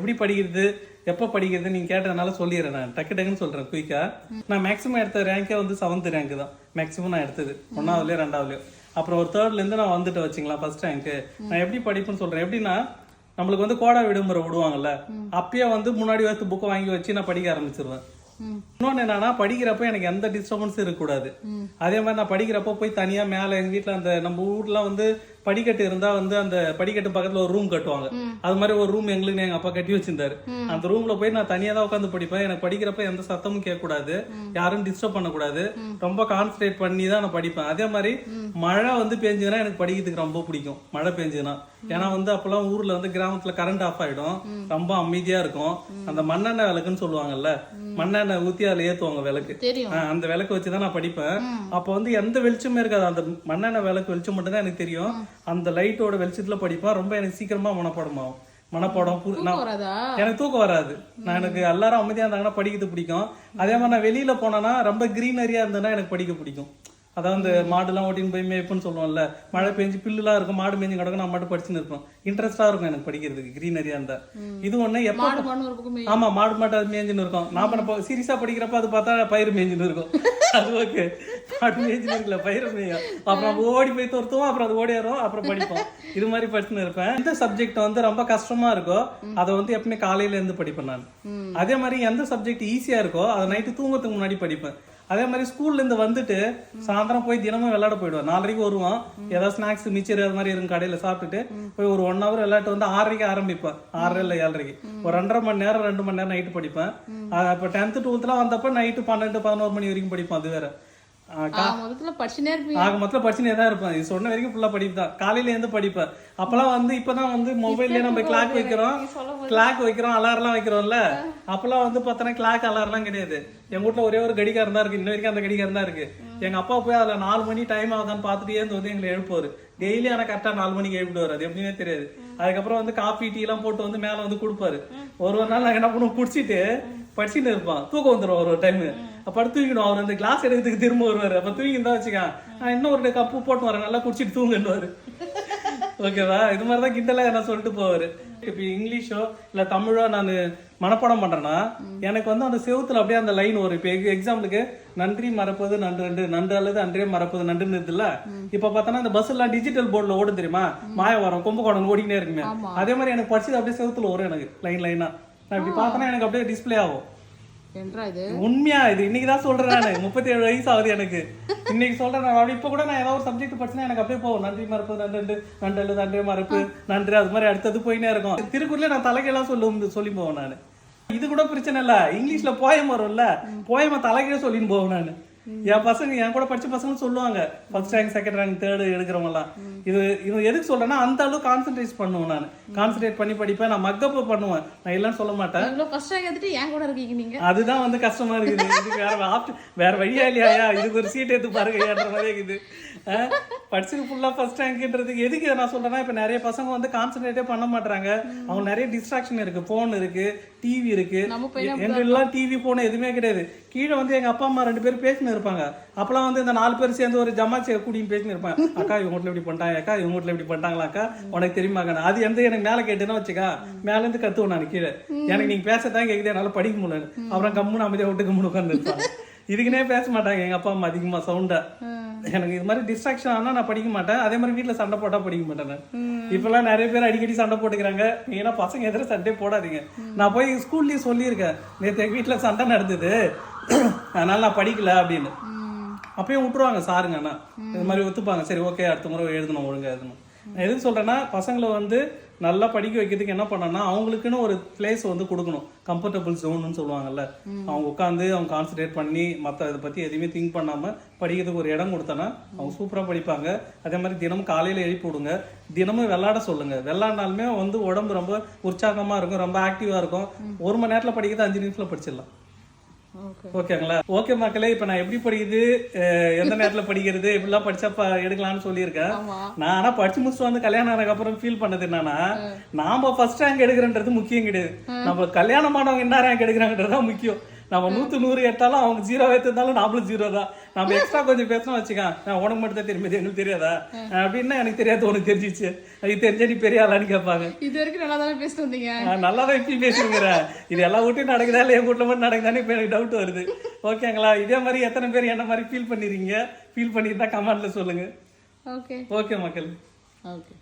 எப்படி படிக்கிறது? எப்போ படிக்கிறது நீங்க கேட்டதுனால சொல்லிடுறேன் நான். டக்கு டக்குன்னு சொல்றேன் குயிக்கா நான் மேக்ஸிமம் எடுத்த ரேங்கே வந்து செவன்த் ரேங்க் தான். மேக்ஸிமம் நான் எடுத்தது. ஒன்னாவதுலயோ ரெண்டாவதுலயோ. அப்புறம் ஒரு தேர்ட்ல இருந்து நான் வந்துட்டு வச்சுங்களா ஃபர்ஸ்ட் ரேங்க் நான் எப்படி படிப்புன்னு சொல்றேன். எப்படின்னா நம்மளுக்கு வந்து கோடா விடுமுறை விடுவாங்கல்ல அப்பயே வந்து முன்னாடி வந்து புக்கை வாங்கி வச்சு நான் படிக்க ஆரம்பிச்சிருவேன். இன்னொன்னு என்னன்னா படிக்கிறப்ப எனக்கு எந்த டிஸ்டர்பன்ஸும் இருக்கக்கூடாது. அதே மாதிரி நான் படிக்கிறப்ப போய் தனியா மேல எங்க வீட்ல அந்த நம்ம ஊர்ல வந்து படிக்கட்டு இருந்தா வந்து அந்த படிக்கட்டு பக்கத்துல ஒரு ரூம் கட்டுவாங்க. அது மாதிரி ஒரு ரூம் எங்களுக்கு எங்க அப்பா கட்டி வச்சிருந்தாரு. அந்த ரூம்ல போய் நான் தனியா தான் உட்காந்து படிப்பேன். எனக்கு படிக்கிறப்ப எந்த சத்தமும் கேட்க கூடாது யாரும் டிஸ்டர்ப் பண்ணக்கூடாது. ரொம்ப கான்சன்ட்ரேட் பண்ணி தான் நான் படிப்பேன். அதே மாதிரி மழை வந்து பெஞ்சதுன்னா எனக்கு படிக்கிறதுக்கு ரொம்ப பிடிக்கும். மழை பெஞ்சதுன்னா. ஏன்னா வந்து அப்பெல்லாம் ஊர்ல வந்து கிராமத்துல கரண்ட் ஆஃப் ஆயிடும். ரொம்ப அமைதியா இருக்கும். அந்த மண்ணெண்ணெய் விளக்குன்னு சொல்லுவாங்கல்ல. மண்ணெண்ணெய் ஊத்தி அதுல ஏத்துவாங்க விளக்கு. அந்த விளக்கு வச்சுதான் நான் படிப்பேன். அப்போ வந்து எந்த வெளிச்சமே இருக்காது. அந்த மண்ணெண்ணெய் விளக்கு வெளிச்சம் மட்டும் தான் எனக்கு தெரியும். அந்த லைட்டோட வெளிச்சத்துல படிப்பேன். ரொம்ப எனக்கு சீக்கிரமா மனப்பாடம் ஆகும் மனப்பாடம் எனக்கு தூக்கம் வராது. நான் எனக்கு எல்லாரும் அமைதியா இருந்தாங்கன்னா படிக்கிறது பிடிக்கும். அதே மாதிரி நான் வெளியில போனேன்னா ரொம்ப கிரீனரியா இருந்ததுன்னா எனக்கு படிக்க பிடிக்கும். அதாவது இந்த மாடுலாம் ஓட்டின்னு போய் மேய்ப்புன்னு சொல்லுவோம்ல மழை பெஞ்சு பில்லுலாம் இருக்கும் மாடு மேய்ஞ்சு கிடக்கும் நான் மட்டும் படிச்சுன்னு இருப்பேன் இன்ட்ரெஸ்டா இருக்கும் எனக்கு படிக்கிறதுக்கு கிரீனரியா இருந்தா. இது ஒண்ணு எப்ப ஆமா மாடு மாட்டு அது மேய்ஞ்சுன்னு இருக்கும். நாம நம்ம சீரியஸா படிக்கிறப்ப அது பார்த்தா பயிர் மேய்ஞ்சுன்னு இருக்கும். அது ஓகே. மாடு மேய்ஞ்சுன்னு இருக்கல பயிர் மேயும். அப்புறம் ஓடி போய் துரத்துவோம் அப்புறம் அது ஓடியாரும் அப்புறம் படிப்போம். இது மாதிரி படிச்சுன்னு இருப்பேன். எந்த சப்ஜெக்ட் வந்து ரொம்ப கஷ்டமா இருக்கோ அதை வந்து எப்பவுமே காலையில இருந்து படிப்பேன் நான். அதே மாதிரி எந்த சப்ஜெக்ட் ஈஸியா இருக்கோ அதை நைட்டு தூங்கறதுக்கு முன்னாடி படிப்பேன். அதே மாதிரி ஸ்கூல்ல இருந்து வந்துட்டு சாயந்தரம் போய் தினமும் விளையாட போயிடுவான். நாலரைக்கு வருவோம் ஏதாவது ஸ்நாக்ஸ் மிச்சர் அது மாதிரி இருக்கும் கடையில் சாப்பிட்டுட்டு போய் ஒரு ஒன் ஹவர் விளையாட்டு வந்து ஆறரைக்கு ஆரம்பிப்பேன். ஆறரை இல்லை ஏழரைக்கு. ஒரு ரெண்டரை மணி நேரம் ரெண்டு மணி நேரம் நைட்டு படிப்பேன். அப்போ டென்த்து டுவெல்த்லாம் வந்தப்ப நைட்டு பன்னெண்டு பதினோரு மணி வரைக்கும் படிப்பேன். அது வேற. ஆக மொத்தம் படிச்சுனே தான் இருப்பேன். இது சொன்ன வரைக்கும் ஃபுல்லா படிப்பு தான் காலையில இருந்து படிப்பேன். அப்பெல்லாம் வந்து இப்பதான் வந்து மொபைல்ல நம்ம கிளாக் வைக்கிறோம். கிளாக் வைக்கிறோம் அலாரம்லாம் வைக்கிறோம்ல. அப்பெல்லாம் வந்து பார்த்தோன்னா கிளாக் அலாரம்லாம் கிடையாது. எங்க வீட்ல ஒரே ஒரு கடிகாரம் தான் இருக்கு. இன்ன வரைக்கும் அந்த கடிகாரம் தான் இருக்கு. எங்க அப்பா போய் அதுல நாலு மணி டைம் ஆகுதான்னு பார்த்துட்டே இருந்து வந்து எங்களை எழுப்புவாரு. டெய்லி ஆனா கரெக்டா நாலு மணிக்கு எழுப்பிடுவாரு அது எப்படின்னே தெரியாது. அதுக்கப்புறம் வந்து காஃபி டீ எல்லாம் போட்டு வந்து மேல வந்து கொடுப்பாரு. ஒரு ஒரு நாள் நாங்க என்ன பண்ணுவோம்? குடிச்சிட்டு படிச்சுட்டு இருப்பான். தூக்கம் வந்துடும் ஒரு டைம் படுத்து தூங்கிடும் அவர் அந்த கிளாஸ் எடுக்கிறதுக்கு திரும்ப வருவாரு. அப்ப தூங்கி இருந்தா வச்சுக்க நான் இன்னும் ஒரு கப்பு போட்டு வரேன். நல்லா குடிச்சிட்டு தூங்குன்னுவாரு. ஓகேவா இது மாதிரி தான் கிண்டலா என்ன சொல்லிட்டு போவாரு. இப்போ இங்கிலீஷோ இல்ல தமிழோ நான் மனப்பாடம் பண்றேன்னா எனக்கு வந்து அந்த செவுத்துல அப்படியே அந்த லைன் வரும். இப்போ எக்ஸாம்பிளுக்கு நன்றி மறப்பது நன்று நன்று நன்று அல்லது அன்றே மறப்பது நன்றுன்னு இருக்குல்ல இப்ப பார்த்தோன்னா இந்த பஸ் எல்லாம் டிஜிட்டல் போர்டில் ஓடும் தெரியுமா? மாயவரம் கும்பகோணம் ஓடிக்கிட்டே இருக்குமே. அதே மாதிரி எனக்கு படிச்சது அப்படியே செவுத்துல வரும் எனக்கு லைன் லைனா நான் இப்படி பார்த்தோன்னா எனக்கு அப்படியே டிஸ்ப்ளே ஆகும். என்றா இது? உண்மையா இது? இன்னைக்கு தான் சொல்றேன் நானு. முப்பத்தி ஏழு வயசு ஆகுது எனக்கு. இன்னைக்கு சொல்றேன் நான். அப்படி இப்ப கூட நான் ஏதாவது ஒரு சப்ஜெக்ட் படிச்சேன்னா எனக்கு அப்படியே போகும். நன்றி மறப்பு நன்று நன்று அல்லது நன்றி மறப்பு நன்றி. அது மாதிரி அடுத்தது போயினே இருக்கும். திருக்குறள்ல நான் தலைகீழா சொல்லும் சொல்லி போவேன் நான். இது கூட பிரச்சனை இல்ல. இங்கிலீஷ்ல போயம் வரும்ல. போயம தலைகீழ சொல்லின்னு போவேன் நான். என் பசங்க என் கூட படிச்ச பசங்க சொல்லுவாங்க first rank second rank third எடுக்கிறவங்க எல்லாம் இது இது எதுக்கு சொல்றேன்னா அந்த அளவுக்கு கான்சென்ட்ரேட் பண்ணுவேன் நான். கான்சென்ட்ரேட் பண்ணி படிப்பேன் நான் மக்கப் பண்ணுவேன். நான் இல்லைன்னு சொல்ல மாட்டேன். ஃபர்ஸ்ட் ரேங்க் எடுத்துட்டு ஏன் கூட இருக்கீங்க நீங்க? அதுதான் வந்து கஷ்டமா இருக்குது. இதுக்கு வேற ஆப்ட் வேற வழியா இல்லையா? இதுக்கு ஒரு சீட் எடுத்து பாருங்கன்ற மாதிரி இருக்குது. அஹ், படிச்சது ஃபுல்லா ஃபர்ஸ்ட் ரேங்க்ன்றதுக்கு எதுக்கு இதை நான் சொல்றேன்னா இப்ப நிறைய பசங்க வந்து கான்சென்ட்ரேட்டே பண்ண மாட்டாங்க அவங்க நிறைய டிஸ்ட்ராக்ஷன் இருக்கு. போன் இருக்கு டிவி இருக்கு. நம்ம பையன் எங்கெல்லாம் டிவி போன் எதுவுமே கிடையாது. கீழே வந்து எங்க அப்பா அம்மா ரெண்டு பேரும் பேசின்னு இருப்பாங்க. அப்பெல்லாம் வந்து இந்த நாலு பேர் சேர்ந்து ஒரு ஜமாச்சி கூடியும் பேசின்னு இருப்பாங்க. அக்கா இவங்க வீட்டுல இப்படி பண்ணிட்டாங்க. அக்கா இவங்க வீட்டுல இப்படி பண்ணிட்டாங்களா அக்கா? உனக்கு தெரியுமாக்கா அது எந்த எனக்கு மேல கேட்டுன்னா வச்சுக்கா. மேல இருந்து கத்துவேன் நான் கீழே. எனக்கு நீங்க பேசத்தான் கேக்குது. என்னால படிக்க முடியல. அப்புறம் கம்முன்னு அமைதியா விட்டு கம்முன்னு உட்கார்ந்து இதுக்குனே பேச மாட்டாங்க எங்க அப்பா அம்மா அதிகமா சவுண்டா எனக்கு இது மாதிரி டிஸ்ட்ராக்ஷன் ஆனா நான் படிக்க மாட்டேன். அதே மாதிரி வீட்ல சண்டை போட்டா படிக்க மாட்டேன் நான். இப்பெல்லாம் நிறைய பேர் அடிக்கடி சண்டை போட்டுக்கிறாங்க. ஏன்னா பசங்க எதிர சண்டை போடாதீங்க. நான் போய் ஸ்கூல்லயும் சொல்லியிருக்கேன். நேற்று வீட்டுல சண்டை நடந்தது. அதனால நான் படிக்கல அப்படின்னு. அப்பயும் விட்டுருவாங்க சாருங்க அண்ணா இது மாதிரி ஒத்துப்பாங்க. சரி ஓகே அடுத்த முறை எழுதணும் ஒழுங்கா எழுதணும். நான் எதுக்கு சொல்றேன்னா பசங்களை வந்து நல்லா படிக்க வைக்கிறதுக்கு என்ன பண்ணனா அவங்களுக்குன்னு ஒரு பிளேஸ் வந்து கொடுக்கணும். கம்ஃபர்டபுள் ஜோன்னு சொல்லுவாங்கல்ல. அவங்க உட்காந்து அவங்க கான்சென்ட்ரேட் பண்ணி மற்ற இதை பத்தி எதுவுமே திங்க் பண்ணாம படிக்கிறதுக்கு ஒரு இடம் கொடுத்தனா அவங்க சூப்பரா படிப்பாங்க. அதே மாதிரி தினமும் காலையில எழுப்பி விடுங்க. தினமும் விளையாட சொல்லுங்க. விளையாடினாலுமே வந்து உடம்பு ரொம்ப உற்சாகமா இருக்கும் ரொம்ப ஆக்டிவா இருக்கும். ஒரு மணி நேரத்துல படிக்கிறது அஞ்சு நிமிஷத்துல படிச்சிடலாம். ஓகேங்களா? ஓகே மக்களே இப்ப நான் எப்படி படிக்குது? எந்த நேரத்துல படிக்கிறது? இப்படிலாம் படிச்சா ப- எடுக்கலாம்னு சொல்லியிருக்கேன் நான் ஆனா படிச்சு முடிச்சுட்டு வந்து கல்யாணம் ஆனதுக்கு அப்புறம் ஃபீல் பண்ணது என்னன்னா நாம ஃபர்ஸ்ட் ரேங்க் எடுக்கிறன்றது முக்கியம் கிடையாது. நம்ம கல்யாணம் ஆனவங்க என்ன ரேங்க் எடுக்கிறாங்கன்றது முக்கியம். நம்ம நூத்து நூறு எடுத்தாலும் அவங்க ஜீரோ எடுத்திருந்தாலும் நாமளும் ஜீரோ தான். நம்ம எக்ஸ்ட்ரா கொஞ்சம் பேசணும் வச்சுக்க. நான் உனக்கு மட்டும் தான் தெரியுது எங்களுக்கு தெரியாதா? அப்படின்னா எனக்கு தெரியாது உனக்கு தெரிஞ்சிச்சு. அது தெரிஞ்சா நீ பெரிய ஆளான்னு கேட்பாங்க. இது வரைக்கும் நல்லா தானே பேசிட்டு வந்தீங்க? நல்லா தான் இப்பயும் பேசுங்கிறேன் இது எல்லா வீட்டையும் நடக்குதா இல்லை என் வீட்டில் மட்டும் நடக்குதான்னு இப்போ எனக்கு டவுட் வருது. ஓகேங்களா? இதே மாதிரி எத்தனை பேர் என்ன மாதிரி ஃபீல் பண்ணிடுறீங்க ஃபீல் பண்ணியிருந்தா கமெண்ட்ல சொல்லுங்க. ஓகே ஓகே மக்கள். ஓகே